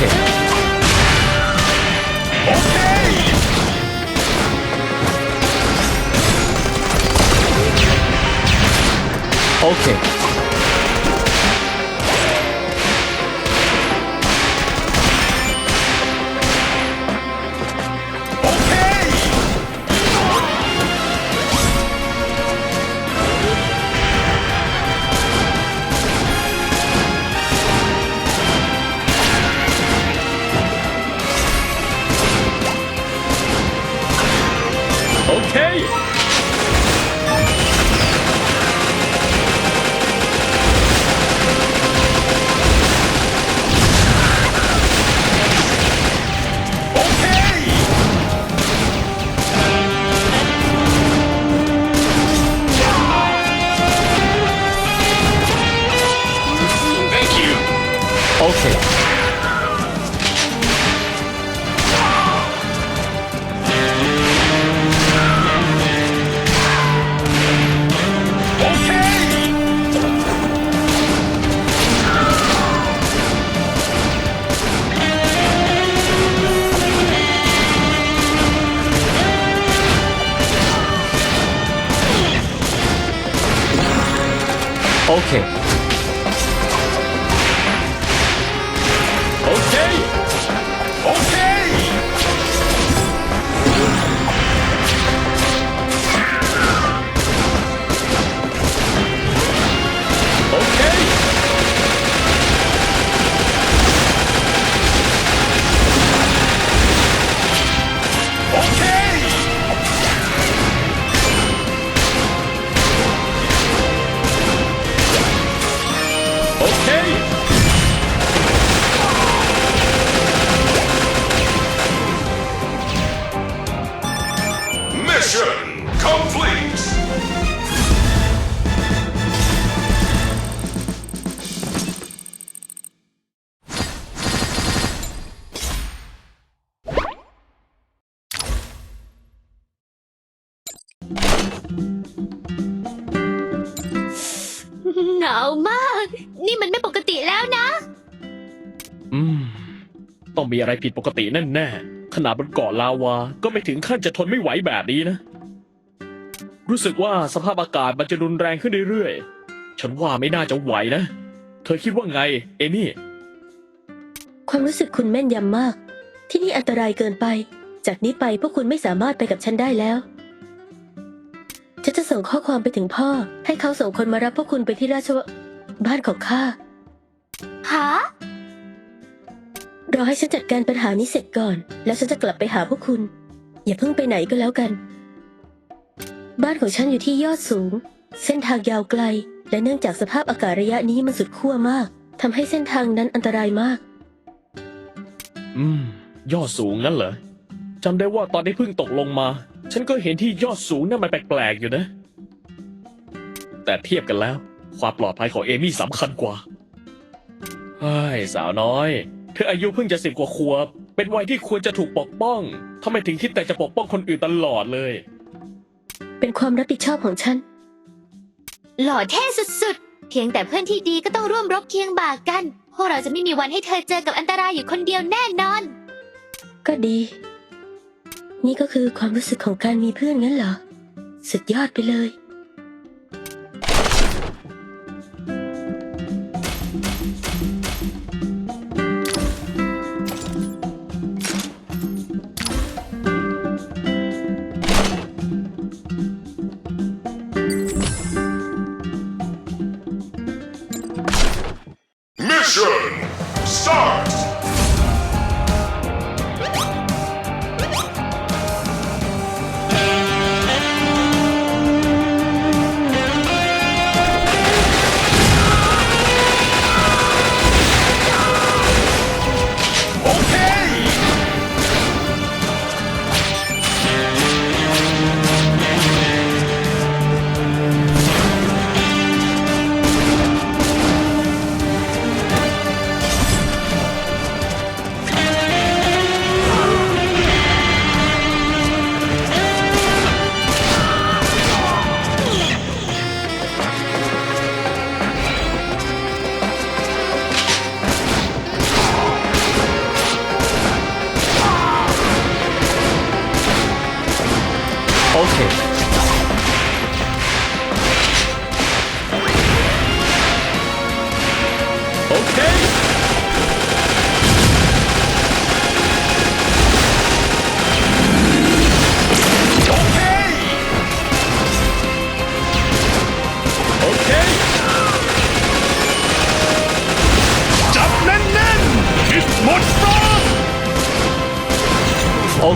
오케이. 오케이. Okay. ต้องมีอะไรผิดปกติแน่ๆขนาดบนเกาะลาวา ก็ไม่ถึงขั้นจะทนไม่ไหวแบบนี้นะ รู้สึกว่าสภาพอากาศมันจะรุนแรงขึ้นเรื่อยๆ ฉันว่าไม่น่าจะไหวนะ เธอคิดว่าไง เอมี่ ความรู้สึกคุณแม่นยำมาก ที่นี่อันตรายเกินไป จากนี้ไปพวกคุณไม่สามารถไปกับฉันได้แล้วฉันจะส่งข้อความไปถึงพ่อ ให้เขาส่งคนมารับพวกคุณไปที่ราชวบ้านของข้าหา รอให้ฉันจัดการปัญหานี้เสร็จก่อน แล้วฉันจะกลับไปหาพวกคุณ อย่าเพิ่งไปไหนก็แล้วกัน บ้านของฉันอยู่ที่ยอดสูง เส้นทางยาวไกล และเนื่องจากสภาพอากาศระยะนี้มันสุดขั้วมากทำให้เส้นทางนั้นอันตรายมาก อืม ยอดสูงงั้นเหรอจำได้ว่าตอนที่เพิ่งตกลงมา ฉันก็เห็นที่ยอดสูงนั่นมันแปลกๆอยู่นะ แต่เทียบกันแล้ว ความปลอดภัยของเอมี่สำคัญกว่าเฮ้ยสาวน้อย ธออายุเพิ่งจะสิบกว่าขวบ เป็นวัยที่ควรจะถูกปกป้องทำไมถึงคิดแต่จะปกป้องคนอื่นตลอดเลย เป็นความรับผิดชอบของฉัน หล่อเท่สุดๆ เพียงแต่เพื่อนที่ดีก็ต้องร่วมรบเคียงบ่ากัน พวกเราจะไม่มีวันให้เธอเจอกับอันตรายอยู่คนเดียวแน่นอน ก็ดี นี่ก็คือความรู้สึกของการมีเพื่อนงั้นเหรอ สุดยอดไปเลย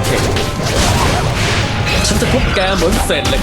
เค ฉันจะทุบแกเหมือนเศษเหล็ก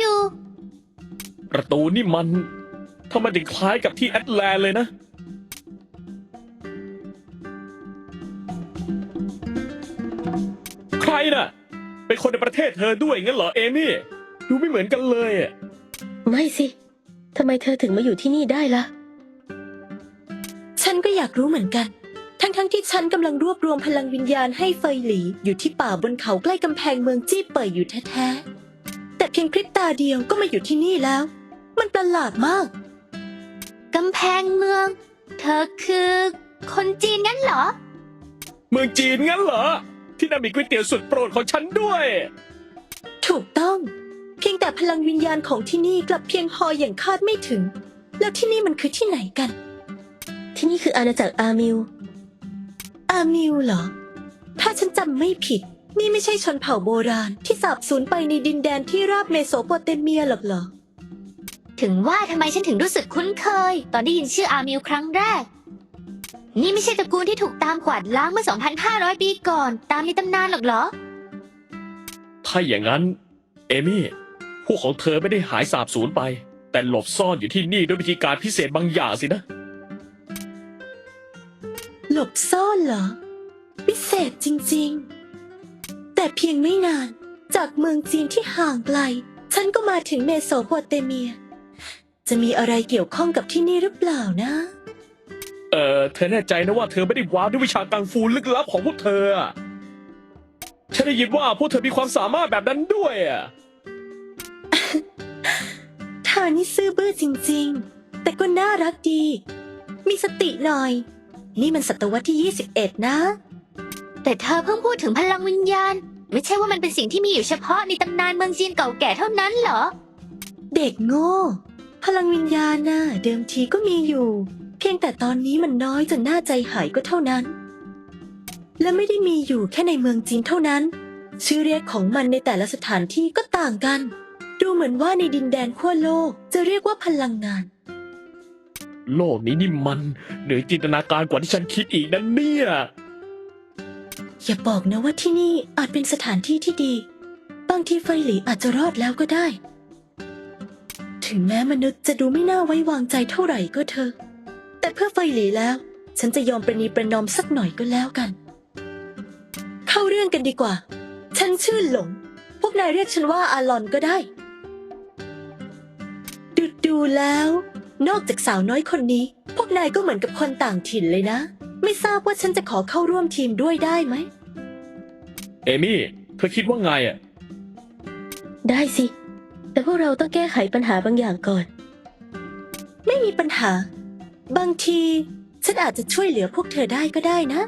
อยู่ ประตูนี่มันทำไมถึงคล้ายกับที่แอตแลนต์เลยนะ ใครน่ะ เป็นคนในประเทศเธอด้วยงั้นเหรอเอมี่ ดูไม่เหมือนกันเลยอะไม่สิทำไมเธอถึงมาอยู่ที่นี่ได้ล่ะ ฉันก็อยากรู้เหมือนกัน ทั้งๆทที่ฉันกำลังรวบรวมพลังวิญญาณให้เฟยหลี อยู่ที่ป่าบนเขาใกล้กำแพงเมืองจี้เป่ยอยู่แท้ๆแต่ เพียงพริบตาเดียวก็มาอยู่ที่นี่แล้ว มันประหลาดมาก กำแพงเมือง เธอคือ คนจีนงั้นเหรอ เมืองจีนงั้นเหรอ ที่นั่นมีก๋วยเตี๋ยวสุดโปรดของฉันด้วย ถูกต้อง เพียงแต่พลังวิญญาณของที่นี่กลับเพียงพออย่างคาดไม่ถึง แล้วที่นี่มันคือที่ไหนกัน ที่นี่คืออาณาจักรอามิลอามิวเหรอ ถ้าฉันจำไม่ผิด นี่ไม่ใช่ชนเผ่าโบราณที่สาบสูญไปในดินแดนที่ราบเมโสโปเตเมียหรอกเหรอ ถึงว่าทำไมฉันถึงรู้สึกคุ้นเคย ตอนได้ยินชื่ออามิลครั้งแรก นี่ไม่ใช่ตระกูลที่ถูกตามกวาดล้างเมื่อ 2,500 ปีก่อน ตามในตำนานหรอกเหรอ ถ้าอย่างนั้น เอมี่ พวกของเธอไม่ได้หายสาบสูญไป แต่หลบซ่อนอยู่ที่นี่ด้วยวิธีการพิเศษบางอย่างสินะ หลบซ่อนเหรอวิเศษจริง ๆ แต่เพียงไม่นาน จากเมืองจีนที่ห่างไกล ฉันก็มาถึงเมโสโปเตเมีย จะมีอะไรเกี่ยวข้องกับที่นี่หรือเปล่านะ เออเธอแน่ใจนะว่าเธอไม่ได้ว้าวด้วยวิชากังฟูลึกลับของพวกเธออะฉันได้ยินว่าพวกเธอมีความสามารถแบบนั้นด้วยอะเธอนี่ซื่อบื้อจริงๆ แต่ก็น่ารักดี มีสติหน่อย นี่มันศตวรรษที่ 21 นะ แต่เธอเพิ่งพูดถึงพลังวิญญาณ ไม่ใช่ว่ามันเป็นสิ่งที่มีอยู่เฉพาะในตำนานเมืองจีนเก่าแก่เท่านั้นเหรอ เด็กโง่ พลังวิญญาณน่ะเดิมทีก็มีอยู่ เพียงแต่ตอนนี้มันน้อยจนน่าใจหายก็เท่านั้น และไม่ได้มีอยู่แค่ในเมืองจีนเท่านั้น ชื่อเรียกของมันในแต่ละสถานที่ก็ต่างกัน ดูเหมือนว่าในดินแดนขั้วโลกจะเรียกว่าพลังงาน โลกนี้นี่มันเหนือจินตนาการกว่าที่ฉันคิดอีกนะเนี่ย อย่าบอกนะว่าที่นี่อาจเป็นสถานที่ที่ดี บางทีไฟหลีอาจจะรอดแล้วก็ได้ ถึงแม้มนุษย์จะดูไม่น่าไว้วางใจเท่าไหร่ก็เถอะ แต่เพื่อไฟหลีแล้ว ฉันจะยอมประนีประนอมสักหน่อยก็แล้วกัน เข้าเรื่องกันดีกว่า ฉันชื่อหลง พวกนายเรียกฉันว่าอาลอนก็ได้ ดูดูแล้ว นอกจากสาวน้อยคนนี้ พวกนายก็เหมือนกับคนต่างถิ่นเลยนะ ไม่ทราบว่าฉันจะขอเข้าร่วมทีมด้วยได้ไหม เอมี่ เธอคิดว่าไงอะ ได้สิ แต่พวกเราต้องแก้ไขปัญหาบางอย่างก่อน ไม่มีปัญหา บางที ฉันอาจจะช่วยเหลือพวกเธอได้ก็ได้นะ